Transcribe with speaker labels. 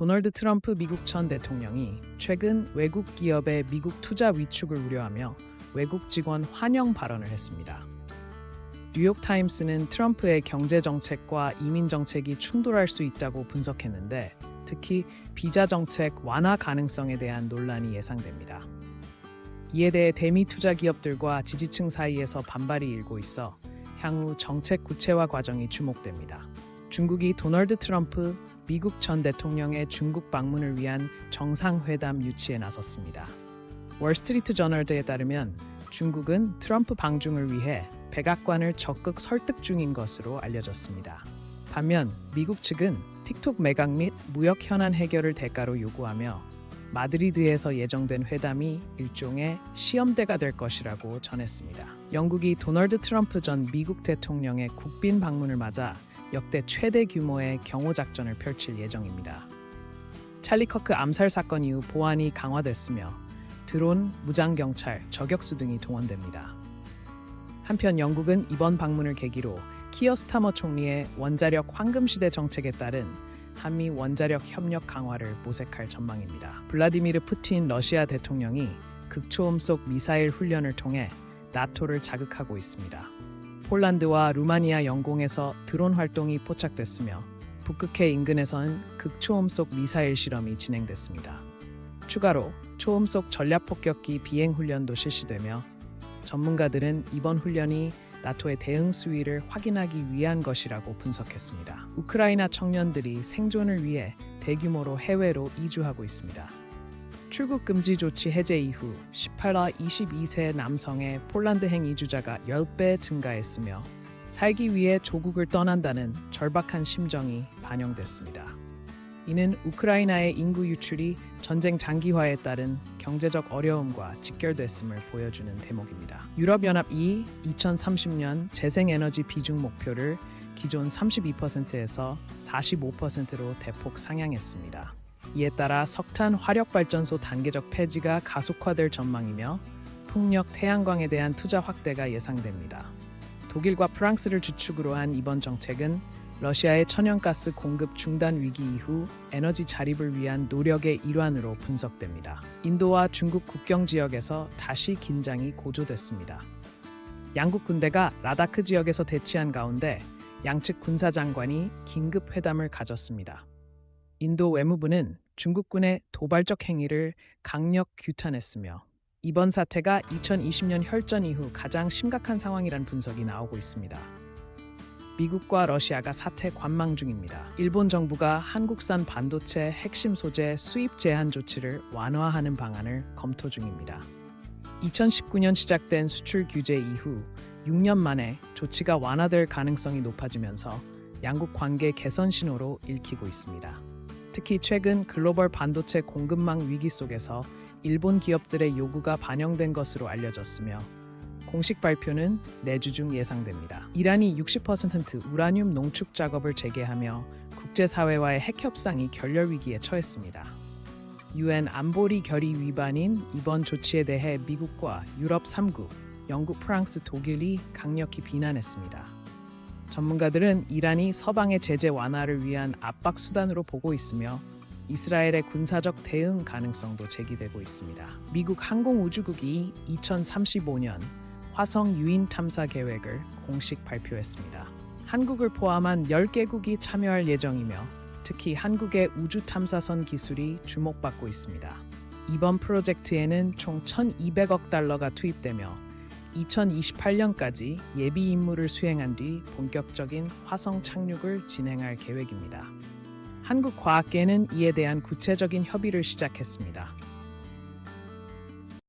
Speaker 1: 도널드 트럼프 미국 전 대통령이 최근 외국 기업의 미국 투자 위축을 우려하며 외국 직원 환영 발언을 했습니다. 뉴욕 타임스는 트럼프의 경제 정책과 이민 정책이 충돌할 수 있다고 분석했는데 특히 비자 정책 완화 가능성에 대한 논란이 예상됩니다. 이에 대해 대미 투자 기업들과 지지층 사이에서 반발이 일고 있어 향후 정책 구체화 과정이 주목됩니다. 중국이 도널드 트럼프 미국 전 대통령의 중국 방문을 위한 정상회담 유치에 나섰습니다. 월스트리트 저널드에 따르면 중국은 트럼프 방중을 위해 백악관을 적극 설득 중인 것으로 알려졌습니다. 반면 미국 측은 틱톡 매각 및 무역 현안 해결을 대가로 요구하며 마드리드에서 예정된 회담이 일종의 시험대가 될 것이라고 전했습니다. 영국이 도널드 트럼프 전 미국 대통령의 국빈 방문을 맞아 역대 최대 규모의 경호 작전을 펼칠 예정입니다. 찰리 커크 암살 사건 이후 보안이 강화됐으며 드론, 무장 경찰, 저격수 등이 동원됩니다. 한편 영국은 이번 방문을 계기로 키어 스타머 총리의 원자력 황금 시대 정책에 따른 한미 원자력 협력 강화를 모색할 전망입니다. 블라디미르 푸틴 러시아 대통령이 극초음 속 미사일 훈련을 통해 나토를 자극하고 있습니다. 폴란드와 루마니아 영공에서 드론 활동이 포착됐으며 북극해 인근에서는 극초음속 미사일 실험이 진행됐습니다. 추가로 초음속 전략폭격기 비행 훈련도 실시되며 전문가들은 이번 훈련이 나토의 대응 수위를 확인하기 위한 것이라고 분석했습니다. 우크라이나 청년들이 생존을 위해 대규모로 해외로 이주하고 있습니다. 출국 금지 조치 해제 이후 18와 22세 남성의 폴란드행 이주자가 10배 증가했으며 살기 위해 조국을 떠난다는 절박한 심정이 반영됐습니다. 이는 우크라이나의 인구 유출이 전쟁 장기화에 따른 경제적 어려움과 직결됐음을 보여주는 대목입니다. 유럽연합이 2030년 재생에너지 비중 목표를 기존 32%에서 45%로 대폭 상향했습니다. 이에 따라 석탄 화력 발전소 단계적 폐지가 가속화될 전망이며 풍력 태양광에 대한 투자 확대가 예상됩니다. 독일과 프랑스를 주축으로 한 이번 정책은 러시아의 천연가스 공급 중단 위기 이후 에너지 자립을 위한 노력의 일환으로 분석됩니다. 인도와 중국 국경 지역에서 다시 긴장이 고조됐습니다. 양국 군대가 라다크 지역에서 대치한 가운데 양측 군사장관이 긴급 회담을 가졌습니다. 인도 외무부는 중국군의 도발적 행위를 강력 규탄했으며 이번 사태가 2020년 혈전 이후 가장 심각한 상황이란 분석이 나오고 있습니다. 미국과 러시아가 사태 관망 중입니다. 일본 정부가 한국산 반도체 핵심 소재 수입 제한 조치를 완화하는 방안을 검토 중입니다. 2019년 시작된 수출 규제 이후 6년 만에 조치가 완화될 가능성이 높아지면서 양국 관계 개선 신호로 읽히고 있습니다. 특히 최근 글로벌 반도체 공급망 위기 속에서 일본 기업들의 요구가 반영된 것으로 알려졌으며 공식 발표는 내주 중 예상됩니다. 이란이 60% 우라늄 농축 작업을 재개하며 국제사회와의 핵 협상이 결렬 위기에 처했습니다. 유엔 안보리 결의 위반인 이번 조치에 대해 미국과 유럽 3국, 영국, 프랑스, 독일이 강력히 비난했습니다. 전문가들은 이란이 서방의 제재 완화를 위한 압박 수단으로 보고 있으며 이스라엘의 군사적 대응 가능성도 제기되고 있습니다. 미국 항공우주국이 2035년 화성 유인 탐사 계획을 공식 발표했습니다. 한국을 포함한 10개국이 참여할 예정이며 특히 한국의 우주 탐사선 기술이 주목받고 있습니다. 이번 프로젝트에는 총 1,200억 달러가 투입되며 2028년까지 예비 임무를 수행한 뒤 본격적인 화성 착륙을 진행할 계획입니다. 한국과학계는 이에 대한 구체적인 협의를 시작했습니다.